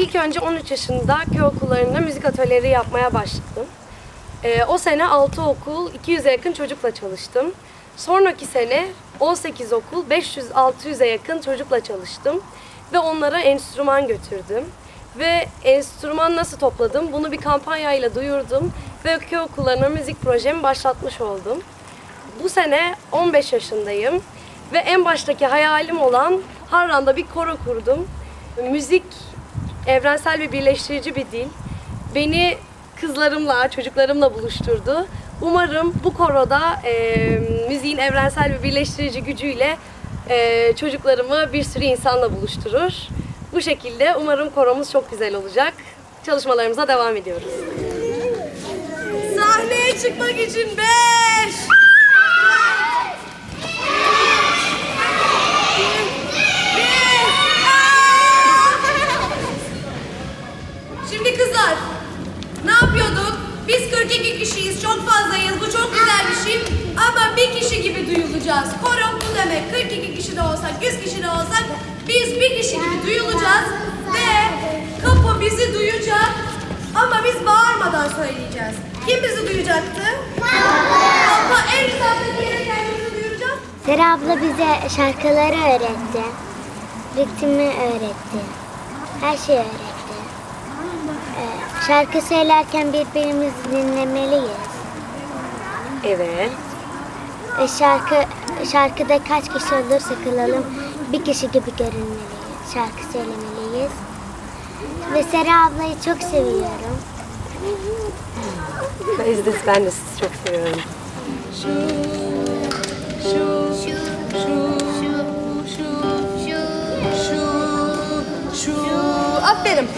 İlk önce 13 yaşında köy okullarında müzik atölyeleri yapmaya başladım. Ee, o sene 6 okul, 200'e yakın çocukla çalıştım. Sonraki sene 18 okul, 500-600'e yakın çocukla çalıştım. Ve onlara enstrüman götürdüm. Ve enstrüman nasıl topladım? Bunu bir kampanyayla duyurdum. Ve köy okullarına müzik projemi başlatmış oldum. Bu sene 15 yaşındayım. Ve en baştaki hayalim olan Harran'da bir koro kurdum. Müzik evrensel ve birleştirici bir dil. Beni kızlarımla, çocuklarımla buluşturdu. Umarım bu koroda e, müziğin evrensel ve birleştirici gücüyle e, çocuklarımı bir sürü insanla buluşturur. Bu şekilde umarım koromuz çok güzel olacak. Çalışmalarımıza devam ediyoruz. Sahneye çıkmak için beş. Şimdi kızlar, ne yapıyorduk? Biz 42 kişiyiz, çok fazlayız. Bu çok güzel bir şey. Ama bir kişi gibi duyulacağız. Koro bu 42 kişi de olsak, 100 kişi de olsak biz bir kişi gibi duyulacağız. Ve kapı bizi duyacak. Ama biz bağırmadan söyleyeceğiz. Kim bizi duyacaktı? Kapı en uzaktaki yere kendimizi duyuracağız. Sera abla bize şarkıları öğretti. Ritmi öğretti. Her şeyi öğretti. Ee, şarkı söylerken birbirimizi dinlemeliyiz. Evet. E, şarkı şarkıda kaç kişi olursa kılalım bir kişi gibi görünmeliyiz. Şarkı söylemeliyiz. Ve Sera ablayı çok seviyorum. İzles ben de sizi çok seviyorum. Aferin.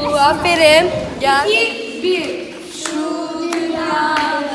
Şu, aferin. Gel. İki, bir. Şu dünyadaki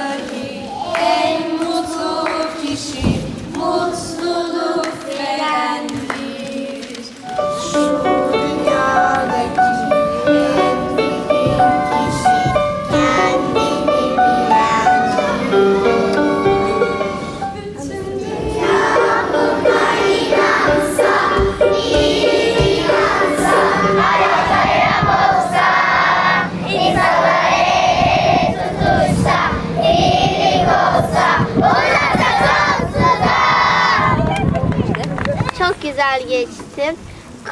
güzel geçtim.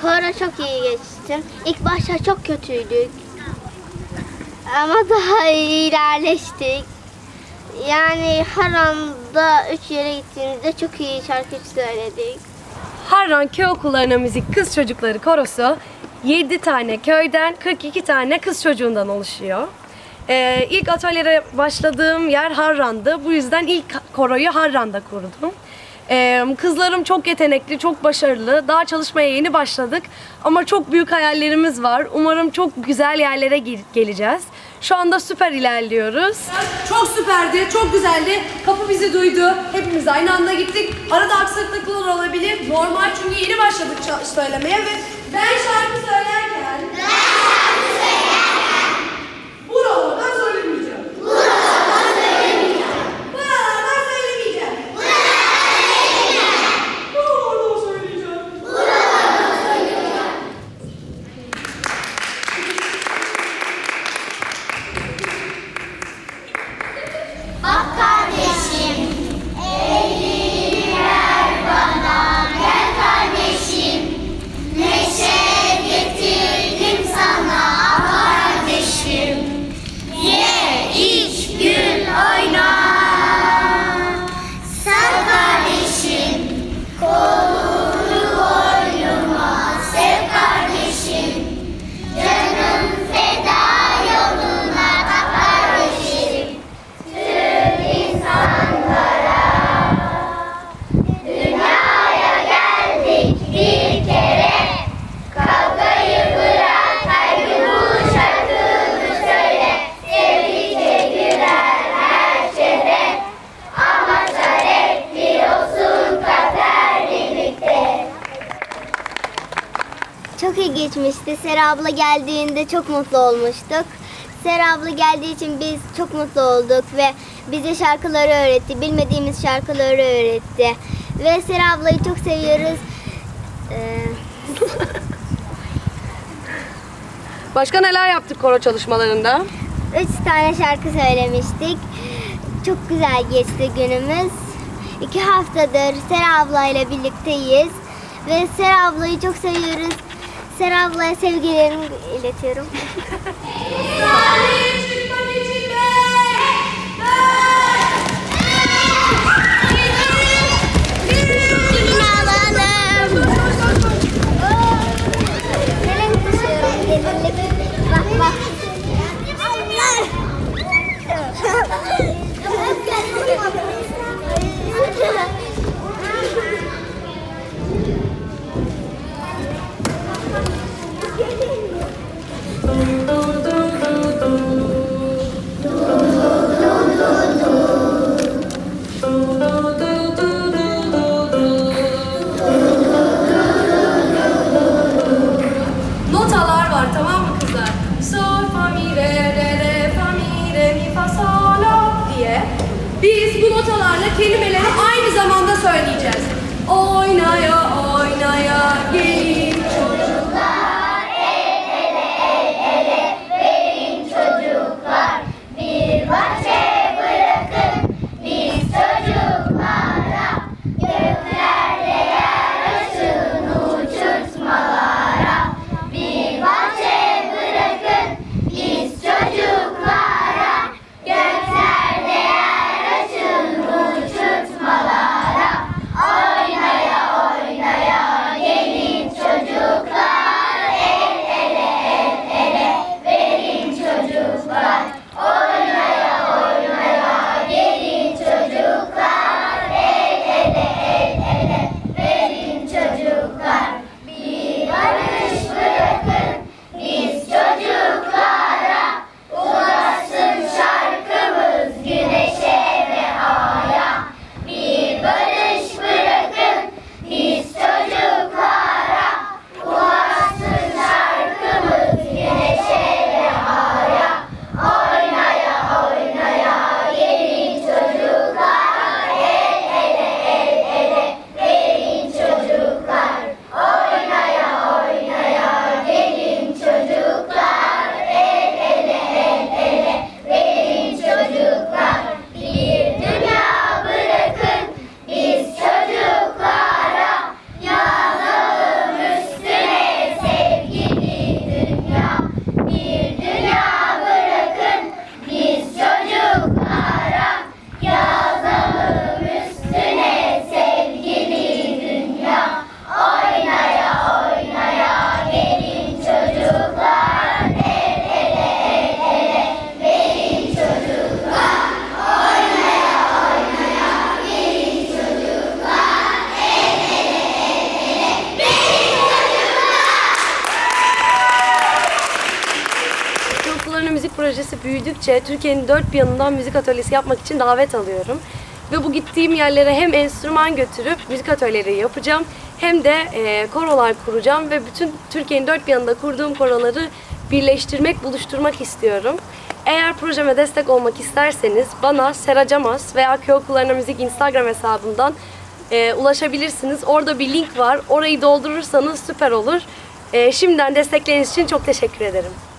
Koro çok iyi geçtim. İlk başta çok kötüydük. Ama daha iyi ilerleştik. Yani her anda üç yere gittiğimizde çok iyi şarkı söyledik. Harran Köy Okullarına Müzik Kız Çocukları Korosu 7 tane köyden 42 tane kız çocuğundan oluşuyor. Ee, ilk atölyere başladığım yer Harran'dı. Bu yüzden ilk koroyu Harran'da kurdum. Ee, kızlarım çok yetenekli, çok başarılı. Daha çalışmaya yeni başladık. Ama çok büyük hayallerimiz var. Umarım çok güzel yerlere ge- geleceğiz. Şu anda süper ilerliyoruz. Çok süperdi, çok güzeldi. Kapı bizi duydu. Hepimiz aynı anda gittik. Arada aksaklıklar olabilir. Normal çünkü yeni başladık söylemeye ve ben şarkı söylerken... çok iyi geçmişti. Sera abla geldiğinde çok mutlu olmuştuk. Sera abla geldiği için biz çok mutlu olduk ve bize şarkıları öğretti. Bilmediğimiz şarkıları öğretti. Ve Sera ablayı çok seviyoruz. Ee, Başka neler yaptık koro çalışmalarında? Üç tane şarkı söylemiştik. Çok güzel geçti günümüz. İki haftadır Sera ablayla birlikteyiz. Ve Sera ablayı çok seviyoruz. Sera ablaya sevgilerimi iletiyorum. Çocukların müzik projesi büyüdükçe Türkiye'nin dört bir yanından müzik atölyesi yapmak için davet alıyorum. Ve bu gittiğim yerlere hem enstrüman götürüp müzik atölyeleri yapacağım hem de e, korolar kuracağım ve bütün Türkiye'nin dört bir yanında kurduğum koroları birleştirmek, buluşturmak istiyorum. Eğer projeme destek olmak isterseniz bana Sera Camaz veya Köy Okullarına Müzik Instagram hesabından e, ulaşabilirsiniz. Orada bir link var. Orayı doldurursanız süper olur. E, şimdiden destekleriniz için çok teşekkür ederim.